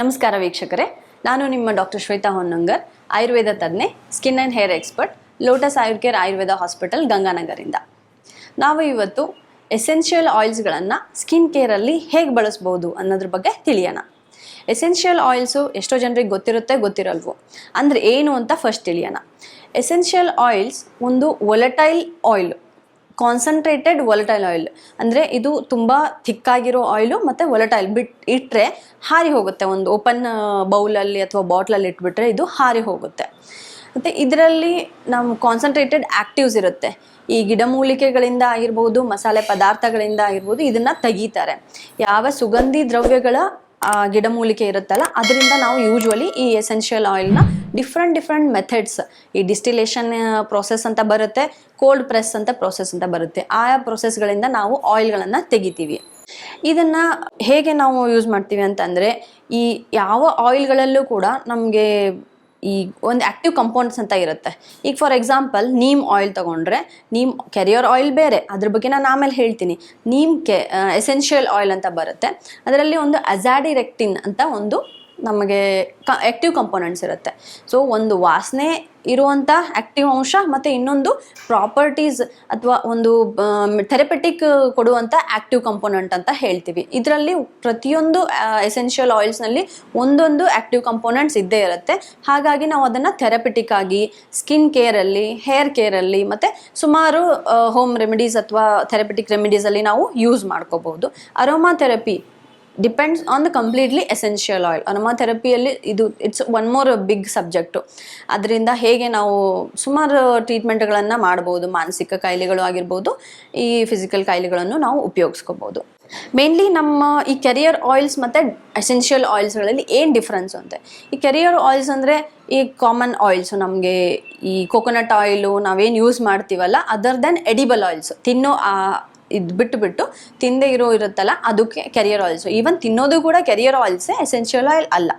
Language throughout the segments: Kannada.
ನಮಸ್ಕಾರ ವೀಕ್ಷಕರೇ. ನಾನು ನಿಮ್ಮ doctor Shweta Honnangar, Ayurveda ತಜ್ಞೆ, skin and hair expert, Lotus Ayur Care Ayurveda hospital ಗಂಗಾನಗರಿಂದ. ನಾವು ಇವತ್ತು ಎಸೆನ್ಷಿಯಲ್ ಆಯಿಲ್ಸ್ಗಳನ್ನು ಸ್ಕಿನ್ ಕೇರಲ್ಲಿ ಹೇಗೆ ಬಳಸ್ಬೋದು ಅನ್ನೋದ್ರ ಬಗ್ಗೆ ತಿಳಿಯೋಣ. ಎಸೆನ್ಷಿಯಲ್ ಆಯಿಲ್ಸು ಎಷ್ಟೋ ಜನರಿಗೆ ಗೊತ್ತಿರುತ್ತೆ, ಗೊತ್ತಿರಲ್ವೋ? ಅಂದರೆ ಏನು ಅಂತ ಫಸ್ಟ್ ತಿಳಿಯೋಣ. ಎಸೆನ್ಷಿಯಲ್ ಆಯಿಲ್ಸ್ ಒಂದು volatile oil concentrated volatile oil ಅಂದರೆ ಇದು ತುಂಬ ಥಿಕ್ಕಾಗಿರೋ ಆಯಿಲು ಮತ್ತು ಒಲಟೈಲ್ ಬಿಟ್ ಇಟ್ಟರೆ ಹಾರಿ ಹೋಗುತ್ತೆ. ಒಂದು ಓಪನ್ ಬೌಲಲ್ಲಿ ಅಥವಾ ಬಾಟ್ಲಲ್ಲಿ ಇಟ್ಬಿಟ್ರೆ ಇದು ಹಾರಿ ಹೋಗುತ್ತೆ. ಮತ್ತು ಇದರಲ್ಲಿ ನಮ್ಮ ಕಾನ್ಸಂಟ್ರೇಟೆಡ್ ಆ್ಯಕ್ಟಿವ್ಸ್ ಇರುತ್ತೆ. ಈ ಗಿಡಮೂಲಿಕೆಗಳಿಂದ ಆಗಿರ್ಬೋದು, ಮಸಾಲೆ ಪದಾರ್ಥಗಳಿಂದ ಆಗಿರ್ಬೋದು, ಇದನ್ನು ತೆಗೀತಾರೆ. ಯಾವ ಸುಗಂಧಿ ದ್ರವ್ಯಗಳ ಗಿಡಮೂಲಿಕೆ ಇರುತ್ತಲ್ಲ, ಅದರಿಂದ ನಾವು ಯೂಶ್ವಲಿ ಈ ಎಸೆನ್ಷಿಯಲ್ ಆಯಿಲ್ನ ಡಿಫ್ರೆಂಟ್ ಡಿಫ್ರೆಂಟ್ ಮೆಥಡ್ಸ್ ಈ ಡಿಸ್ಟಿಲೇಷನ್ ಪ್ರೋಸೆಸ್ ಅಂತ ಬರುತ್ತೆ ಕೋಲ್ಡ್ ಪ್ರೆಸ್ ಅಂತ ಪ್ರೋಸೆಸ್ ಅಂತ ಬರುತ್ತೆ. ಆಯಾ ಪ್ರೋಸೆಸ್ಗಳಿಂದ ನಾವು ಆಯಿಲ್ಗಳನ್ನು ತೆಗಿತೀವಿ. ಇದನ್ನು ಹೇಗೆ ನಾವು ಯೂಸ್ ಮಾಡ್ತೀವಿ ಅಂತಂದರೆ, ಈ ಯಾವ ಆಯಿಲ್ಗಳಲ್ಲೂ ಕೂಡ ನಮಗೆ ಈ ಒಂದು ಆ್ಯಕ್ಟಿವ್ ಕಂಪೌಂಡ್ಸ್ ಅಂತ ಇರುತ್ತೆ. ಈಗ ಫಾರ್ ಎಕ್ಸಾಂಪಲ್ ನೀಮ್ ಆಯಿಲ್ ತಗೊಂಡ್ರೆ ನೀಮ್ ಕೆರಿಯರ್ ಆಯಿಲ್ ಬೇರೆ. ಅದ್ರ ಬಗ್ಗೆ ನಾನು ಆಮೇಲೆ ಹೇಳ್ತೀನಿ. ನೀಮ್ ಕೆ ಎಸೆನ್ಷಿಯಲ್ ಆಯಿಲ್ ಅಂತ ಬರುತ್ತೆ. ಅದರಲ್ಲಿ ಒಂದು ಅಜಾಡಿರೆಕ್ಟಿನ್ ಅಂತ ಒಂದು ನಮಗೆ ಕ ಆ್ಯಕ್ಟಿವ್ ಕಂಪೋನೆಂಟ್ಸ್ ಇರುತ್ತೆ. ಸೊ ಒಂದು ವಾಸನೆ ಇರುವಂಥ ಆ್ಯಕ್ಟಿವ್ ಅಂಶ ಮತ್ತು ಇನ್ನೊಂದು ಪ್ರಾಪರ್ಟೀಸ್ ಅಥವಾ ಒಂದು ಥೆರಪೆಟಿಕ್ ಕೊಡುವಂಥ ಆ್ಯಕ್ಟಿವ್ ಕಂಪೋನೆಂಟ್ ಅಂತ ಹೇಳ್ತೀವಿ. ಇದರಲ್ಲಿ ಪ್ರತಿಯೊಂದು ಎಸೆನ್ಷಿಯಲ್ ಆಯಿಲ್ಸ್ನಲ್ಲಿ ಒಂದೊಂದು ಆ್ಯಕ್ಟಿವ್ ಕಂಪೋನೆಂಟ್ಸ್ ಇದ್ದೇ ಇರುತ್ತೆ. ಹಾಗಾಗಿ ನಾವು ಅದನ್ನು ಥೆರಪೆಟಿಕ್ ಆಗಿ ಸ್ಕಿನ್ ಕೇರಲ್ಲಿ ಹೇರ್ ಕೇರಲ್ಲಿ ಮತ್ತು ಸುಮಾರು ಹೋಮ್ ರೆಮಿಡೀಸ್ ಅಥವಾ ಥೆರಪೆಟಿಕ್ ರೆಮಿಡೀಸಲ್ಲಿ ನಾವು ಯೂಸ್ ಮಾಡ್ಕೋಬಹುದು aromatherapy depends on the completely essential oil ಅನುಮಾ ಥೆರಪಿಯಲ್ಲಿ ಇದು it's one more big subject ಅದರಿಂದ ಹೇಗೆ ನಾವು ಸುಮಾರು ಟ್ರೀಟ್ಮೆಂಟ್ಗಳನ್ನು ಮಾಡ್ಬೋದು, ಮಾನಸಿಕ ಕಾಯಿಲೆಗಳು ಆಗಿರ್ಬೋದು, ಈ ಫಿಸಿಕಲ್ ಕಾಯಿಲೆಗಳನ್ನು ನಾವು ಉಪಯೋಗಿಸ್ಕೋಬೋದು. ಮೇನ್ಲಿ ನಮ್ಮ ಈ ಕೆರಿಯರ್ ಆಯಿಲ್ಸ್ ಮತ್ತು ಎಸೆನ್ಷಿಯಲ್ ಆಯಿಲ್ಸ್ಗಳಲ್ಲಿ ಏನು ಡಿಫ್ರೆನ್ಸ್ ಅಂತೆ? ಈ ಕೆರಿಯರ್ ಆಯಿಲ್ಸ್ ಅಂದರೆ ಈ ಕಾಮನ್ ಆಯಿಲ್ಸು ನಮಗೆ ಈ ಕೊಕೊನಟ್ ಆಯಿಲು ನಾವೇನು ಯೂಸ್ ಮಾಡ್ತೀವಲ್ಲ ಅದರ್ ದೆನ್ ಎಡಿಬಲ್ ಆಯಿಲ್ಸ್ ತಿನ್ನೋ ಇದು ಬಿಟ್ಟುಬಿಟ್ಟು ಬಿಟ್ಟು ತಿಂದೇ ಇರೋ ಇರುತ್ತಲ್ಲ, ಅದಕ್ಕೆ ಕೆರಿಯರ್ ಆಯಿಲ್ಸು ಈವನ್ ತಿನ್ನೋದು ಕೂಡ ಕೆರಿಯರ್ ಆಯಿಲ್ಸೇ ಎಸೆನ್ಷಿಯಲ್ ಆಯಿಲ್ ಅಲ್ಲ.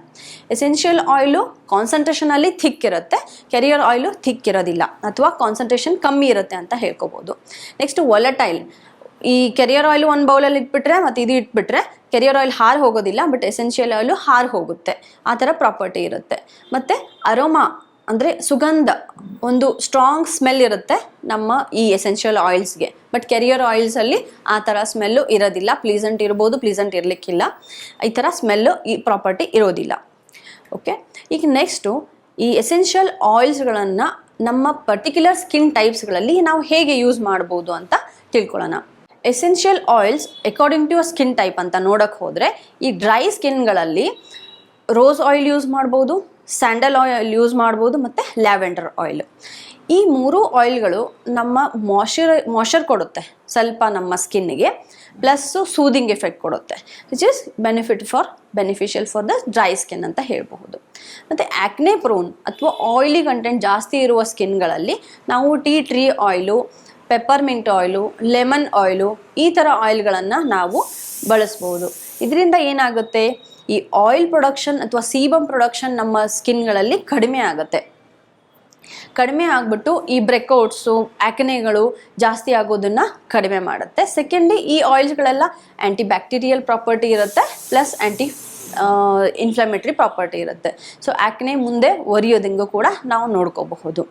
ಎಸೆನ್ಷಿಯಲ್ ಆಯಿಲು ಕಾನ್ಸಂಟ್ರೇಷನಲ್ಲಿ ಥಿಕ್ ಇರುತ್ತೆ ಕೆರಿಯರ್ ಆಯಿಲು ಥಿಕ್ ಇರೋದಿಲ್ಲ, ಅಥವಾ ಕಾನ್ಸಂಟ್ರೇಷನ್ ಕಮ್ಮಿ ಇರುತ್ತೆ ಅಂತ ಹೇಳ್ಕೊಬೋದು. ನೆಕ್ಸ್ಟ್ ಒಲಟೈಲ್ ಈ ಕೆರಿಯರ್ ಆಯಿಲ್ ಒಂದು ಬೌಲಲ್ಲಿ ಇಟ್ಬಿಟ್ರೆ ಮತ್ತು ಇದು ಇಟ್ಬಿಟ್ರೆ ಕೆರಿಯರ್ ಆಯಿಲ್ ಹಾರು ಹೋಗೋದಿಲ್ಲ ಬಟ್ ಎಸೆನ್ಷಿಯಲ್ ಆಯಿಲು ಹಾರು ಹೋಗುತ್ತೆ. ಆ ಥರ ಪ್ರಾಪರ್ಟಿ ಇರುತ್ತೆ. ಮತ್ತು ಅರೋಮಾ ಅಂದರೆ ಸುಗಂಧ, ಒಂದು ಸ್ಟ್ರಾಂಗ್ ಸ್ಮೆಲ್ ಇರುತ್ತೆ ನಮ್ಮ ಈ ಎಸೆನ್ಷಿಯಲ್ ಆಯಿಲ್ಸ್ಗೆ ಬಟ್ ಕೆರಿಯರ್ ಆಯಿಲ್ಸಲ್ಲಿ ಆ ಥರ ಸ್ಮೆಲ್ಲು ಇರೋದಿಲ್ಲ. ಪ್ಲೀಸೆಂಟ್ ಇರ್ಬೋದು ಪ್ಲೀಸೆಂಟ್ ಇರಲಿಕ್ಕಿಲ್ಲ. ಈ ಥರ ಸ್ಮೆಲ್ಲು ಈ ಪ್ರಾಪರ್ಟಿ ಇರೋದಿಲ್ಲ. ಓಕೆ ಈಗ ನೆಕ್ಸ್ಟು ಈ ಎಸೆನ್ಷಿಯಲ್ ಆಯಿಲ್ಸ್ಗಳನ್ನು ನಮ್ಮ ಪರ್ಟಿಕ್ಯುಲರ್ ಸ್ಕಿನ್ ಟೈಪ್ಸ್ಗಳಲ್ಲಿ ನಾವು ಹೇಗೆ ಯೂಸ್ ಮಾಡ್ಬೋದು ಅಂತ ತಿಳ್ಕೊಳ್ಳೋಣ. Essential oils according to a skin type ಅಂತ ನೋಡೋಕ್ಕೆ ಹೋದರೆ ಈ ಡ್ರೈ ಸ್ಕಿನ್ಗಳಲ್ಲಿ ರೋಸ್ ಆಯಿಲ್ ಯೂಸ್ ಮಾಡ್ಬೋದು ಸ್ಯಾಂಡಲ್ ಆಯಿಲ್ ಯೂಸ್ ಮಾಡ್ಬೋದು ಮತ್ತು ಲ್ಯಾವೆಂಡರ್ ಆಯಿಲ್. ಈ ಮೂರು ಆಯಿಲ್ಗಳು ನಮ್ಮ ಮಾಯ್ಶ್ಚರ್ ಮಾಶರ್ ಕೊಡುತ್ತೆ ಸ್ವಲ್ಪ ನಮ್ಮ ಸ್ಕಿನ್ನಿಗೆ ಪ್ಲಸ್ಸು ಸೂದಿಂಗ್ ಎಫೆಕ್ಟ್ ಕೊಡುತ್ತೆ which is benefit for beneficial for the dry skin ಅಂತ ಹೇಳಬಹುದು. ಮತ್ತು ಆ್ಯಕ್ನೆ ಪ್ರೋನ್ ಅಥವಾ ಆಯಿಲಿ ಕಂಟೆಂಟ್ ಜಾಸ್ತಿ ಇರುವ ಸ್ಕಿನ್ಗಳಲ್ಲಿ ನಾವು tea tree oil peppermint oil lemon oil ಈ ಥರ ಆಯಿಲ್ಗಳನ್ನು ನಾವು ಬಳಸ್ಬೋದು. ಇದರಿಂದ ಏನಾಗುತ್ತೆ? ಈ ಆಯಿಲ್ ಪ್ರೊಡಕ್ಷನ್ ಅಥವಾ ಸೀಬಮ್ ಪ್ರೊಡಕ್ಷನ್ ನಮ್ಮ ಸ್ಕಿನ್ಗಳಲ್ಲಿ ಕಡಿಮೆ ಆಗುತ್ತೆ. ಕಡಿಮೆ ಆಗಿಬಿಟ್ಟು ಈ ಬ್ರೆಕೌಟ್ಸು ಆ್ಯಕ್ನೆಗಳು ಜಾಸ್ತಿ ಆಗೋದನ್ನು ಕಡಿಮೆ ಮಾಡುತ್ತೆ. ಸೆಕೆಂಡ್ಲಿ ಈ ಆಯಿಲ್ಸ್ಗಳೆಲ್ಲ ಆ್ಯಂಟಿ ಬ್ಯಾಕ್ಟೀರಿಯಲ್ ಪ್ರಾಪರ್ಟಿ ಇರುತ್ತೆ ಪ್ಲಸ್ ಆ್ಯಂಟಿ ಇನ್ಫ್ಲಮೇಟ್ರಿ ಪ್ರಾಪರ್ಟಿ ಇರುತ್ತೆ. ಸೊ ಆ್ಯಕ್ನೆ ಮುಂದೆ ಒರಿಯೋದಂಗೂ ಕೂಡ ನಾವು ನೋಡ್ಕೋಬಹುದು.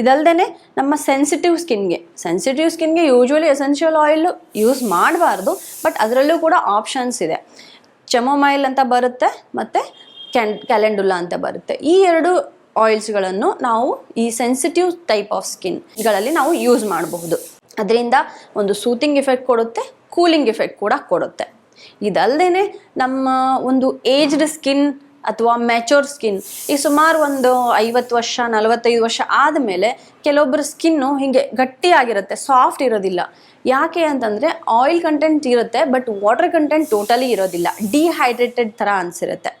ಇದಲ್ಲದೆ ನಮ್ಮ ಸೆನ್ಸಿಟಿವ್ ಸ್ಕಿನ್ಗೆ ಸೆನ್ಸಿಟಿವ್ ಸ್ಕಿನ್ಗೆ ಯೂಶ್ವಲಿ ಎಸೆನ್ಷಿಯಲ್ ಆಯಿಲ್ ಯೂಸ್ ಮಾಡಬಾರ್ದು ಬಟ್ ಅದರಲ್ಲೂ ಕೂಡ ಆಪ್ಷನ್ಸ್ ಇದೆ. ಚೆಮೊಮೈಲ್ ಅಂತ ಬರುತ್ತೆ ಮತ್ತು ಕ್ಯಾನ್, ಕ್ಯಾಲೆಂಡುಲಾ ಅಂತ ಬರುತ್ತೆ. ಈ ಎರಡು ಆಯಿಲ್ಸ್ಗಳನ್ನು ನಾವು ಈ ಸೆನ್ಸಿಟಿವ್ ಟೈಪ್ ಆಫ್ ಸ್ಕಿನ್ಗಳಲ್ಲಿ ನಾವು ಯೂಸ್ ಮಾಡಬಹುದು. ಅದರಿಂದ ಒಂದು ಸೂತಿಂಗ್ ಎಫೆಕ್ಟ್ ಕೊಡುತ್ತೆ, ಕೂಲಿಂಗ್ ಎಫೆಕ್ಟ್ ಕೂಡ ಕೊಡುತ್ತೆ. ಇದಲ್ಲದೆ ನಮ್ಮ ಒಂದು ಏಜ್ಡ್ ಸ್ಕಿನ್ ಅಥವಾ ಮ್ಯಾಚೋರ್ ಸ್ಕಿನ್ ಈ ಸುಮಾರು ಒಂದು ಐವತ್ತು ವರ್ಷ, ನಲವತ್ತೈದು ವರ್ಷ ಆದಮೇಲೆ ಕೆಲವೊಬ್ಬರ ಸ್ಕಿನ್ನು ಹೀಗೆ ಗಟ್ಟಿಯಾಗಿರುತ್ತೆ, ಸಾಫ್ಟ್ ಇರೋದಿಲ್ಲ. ಯಾಕೆ ಅಂತಂದರೆ ಆಯಿಲ್ ಕಂಟೆಂಟ್ ಇರುತ್ತೆ ಬಟ್ ವಾಟರ್ ಕಂಟೆಂಟ್ ಟೋಟಲಿ ಇರೋದಿಲ್ಲ. ಡಿಹೈಡ್ರೇಟೆಡ್ ಥರ ಅನಿಸಿರುತ್ತೆ.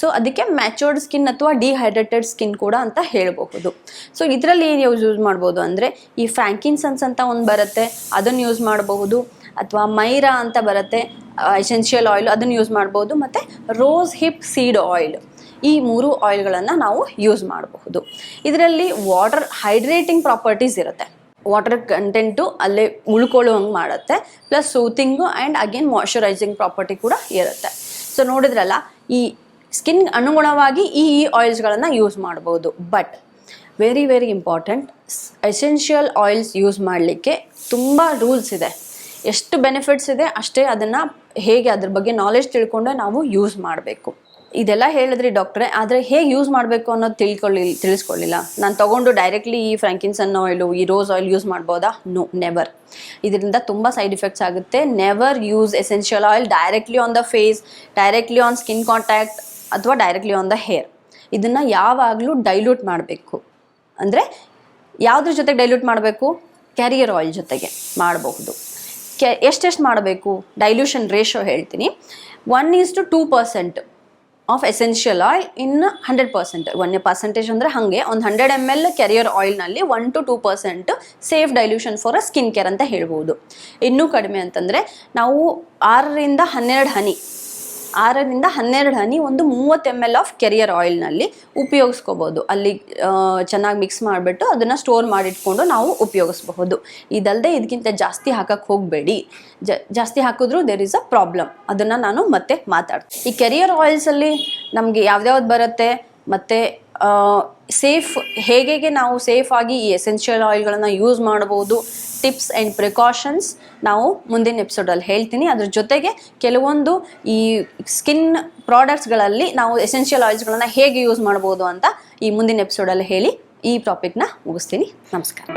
ಸೊ ಅದಕ್ಕೆ ಮ್ಯಾಚೋರ್ಡ್ ಸ್ಕಿನ್ ಅಥವಾ ಡಿಹೈಡ್ರೇಟೆಡ್ ಸ್ಕಿನ್ ಕೂಡ ಅಂತ ಹೇಳಬಹುದು. ಸೊ ಇದರಲ್ಲಿ ಏನು ಯೂಸ್ ಯೂಸ್ ಮಾಡ್ಬೋದು ಅಂದರೆ, ಈ ಫ್ರ್ಯಾಂಕಿನ್ಸನ್ಸ್ ಅಂತ ಒಂದು ಬರುತ್ತೆ, ಅದನ್ನು ಯೂಸ್ ಮಾಡಬಹುದು, ಅಥವಾ ಮೈರಾ ಅಂತ ಬರುತ್ತೆ ಎಸೆನ್ಷಿಯಲ್ ಆಯಿಲ್ ಅದನ್ನು ಯೂಸ್ ಮಾಡ್ಬೋದು, ಮತ್ತು ರೋಸ್ ಹಿಪ್ ಸೀಡ್ ಆಯಿಲ್ ಈ ಮೂರು ಆಯಿಲ್ಗಳನ್ನು ನಾವು ಯೂಸ್ ಮಾಡಬಹುದು. ಇದರಲ್ಲಿ ವಾಟರ್ ಹೈಡ್ರೇಟಿಂಗ್ ಪ್ರಾಪರ್ಟೀಸ್ ಇರುತ್ತೆ. ವಾಟರ್ ಕಂಟೆಂಟು ಅಲ್ಲೇ ಉಳ್ಕೊಳ್ಳುವಂಗೆ ಮಾಡುತ್ತೆ. Plus soothing and again moisturising property ಕೂಡ ಇರುತ್ತೆ. ಸೊ ನೋಡಿದ್ರಲ್ಲ, ಈ ಸ್ಕಿನ್ ಅನುಗುಣವಾಗಿ ಈ ಈ ಆಯಿಲ್ಸ್ಗಳನ್ನು ಯೂಸ್ ಮಾಡ್ಬೋದು. But very very important essential oils use ಮಾಡಲಿಕ್ಕೆ ತುಂಬ ರೂಲ್ಸ್ ಇದೆ. ಎಷ್ಟು ಬೆನಿಫಿಟ್ಸ್ ಇದೆ ಅಷ್ಟೇ ಅದನ್ನು ಹೇಗೆ ಅದ್ರ ಬಗ್ಗೆ ನಾಲೆಜ್ ತಿಳ್ಕೊಂಡು ನಾವು ಯೂಸ್ ಮಾಡಬೇಕು. ಇದೆಲ್ಲ ಹೇಳಿದ್ರಿ ಡಾಕ್ಟ್ರೆ ಆದರೆ ಹೇಗೆ ಯೂಸ್ ಮಾಡಬೇಕು ಅನ್ನೋದು ತಿಳ್ಕೊಳ್ಳಿ ತಿಳಿಸ್ಕೊಳ್ಳಿಲ್ಲ ನಾನು ತೊಗೊಂಡು ಡೈರೆಕ್ಟ್ಲಿ ಈ ಫ್ರ್ಯಾಂಕಿನ್ಸನ್ ಆಯಿಲು ಈ ರೋಸ್ ಆಯಿಲ್ ಯೂಸ್ ಮಾಡ್ಬೋದಾ? ನೋ ನೆವರ್ ಇದರಿಂದ ತುಂಬ ಸೈಡ್ ಇಫೆಕ್ಟ್ಸ್ ಆಗುತ್ತೆ. Never use essential oil directly on the face directly on skin contact ಅಥವಾ ಡೈರೆಕ್ಟ್ಲಿ ಆನ್ ದ ಹೇರ್ ಇದನ್ನು ಯಾವಾಗಲೂ ಡೈಲ್ಯೂಟ್ ಮಾಡಬೇಕು. ಅಂದರೆ ಯಾವುದ್ರ ಜೊತೆಗೆ ಡೈಲ್ಯೂಟ್ ಮಾಡಬೇಕು? ಕ್ಯಾರಿಯರ್ ಆಯಿಲ್ ಜೊತೆಗೆ ಮಾಡಬಹುದು. ಕೆ ಎಷ್ಟೆಷ್ಟು ಮಾಡಬೇಕು? ಡೈಲ್ಯೂಷನ್ ರೇಷೋ ಹೇಳ್ತೀನಿ. One is to two percent of essential oil in hundred percent one percentage ಅಂದರೆ ಹಾಗೆ, ಒಂದು hundred M L carrier ಆಯಿಲ್ನಲ್ಲಿ one to two percent safe dilution for a skin care ಅಂತ ಹೇಳ್ಬೋದು. ಇನ್ನೂ ಕಡಿಮೆ ಅಂತಂದರೆ, ನಾವು ಆರರಿಂದ ಹನ್ನೆರಡು ಹನಿ ಆರರಿಂದ ಹನ್ನೆರಡು ಹನಿ ಒಂದು ಮೂವತ್ತು ಎಂ ಎಲ್ ಆಫ್ ಕೆರಿಯರ್ ಆಯಿಲ್ನಲ್ಲಿ ಉಪಯೋಗಿಸ್ಕೋಬೋದು. ಅಲ್ಲಿ ಚೆನ್ನಾಗಿ ಮಿಕ್ಸ್ ಮಾಡಿಬಿಟ್ಟು ಅದನ್ನು ಸ್ಟೋರ್ ಮಾಡಿಟ್ಕೊಂಡು ನಾವು ಉಪಯೋಗಿಸ್ಬಹುದು. ಇದಲ್ಲದೆ ಇದಕ್ಕಿಂತ ಜಾಸ್ತಿ ಹಾಕಕ್ಕೆ ಹೋಗಬೇಡಿ. ಜಾಸ್ತಿ ಹಾಕಿದ್ರೂ ದೇರ್ ಇಸ್ ಅ ಪ್ರಾಬ್ಲಮ್ ಅದನ್ನು ನಾನು ಮತ್ತೆ ಮಾತಾಡ್ತೀನಿ. ಈ ಕೆರಿಯರ್ ಆಯಿಲ್ಸಲ್ಲಿ ನಮಗೆ ಯಾವ್ದ್ಯಾವ್ದು ಬರುತ್ತೆ? ಮತ್ತು ಸೇಫ್ ಹೇಗೆ ನಾವು ಸೇಫ್ ಆಗಿ ಈ ಎಸೆನ್ಷಿಯಲ್ ಆಯಿಲ್ಗಳನ್ನು ಯೂಸ್ ಮಾಡ್ಬೋದು ಟಿಪ್ಸ್ ಆ್ಯಂಡ್ ಪ್ರಿಕಾಷನ್ಸ್ ನಾವು ಮುಂದಿನ ಎಪಿಸೋಡಲ್ಲಿ ಹೇಳ್ತೀನಿ. ಅದ್ರ ಜೊತೆಗೆ ಕೆಲವೊಂದು ಈ ಸ್ಕಿನ್ ಪ್ರಾಡಕ್ಟ್ಸ್ಗಳಲ್ಲಿ ನಾವು ಎಸೆನ್ಷಿಯಲ್ ಆಯಿಲ್ಸ್ಗಳನ್ನು ಹೇಗೆ ಯೂಸ್ ಮಾಡ್ಬೋದು ಅಂತ ಈ ಮುಂದಿನ ಎಪಿಸೋಡಲ್ಲಿ ಹೇಳಿ ಈ ಟಾಪಿಕ್ನ ಮುಗಿಸ್ತೀನಿ. ನಮಸ್ಕಾರ.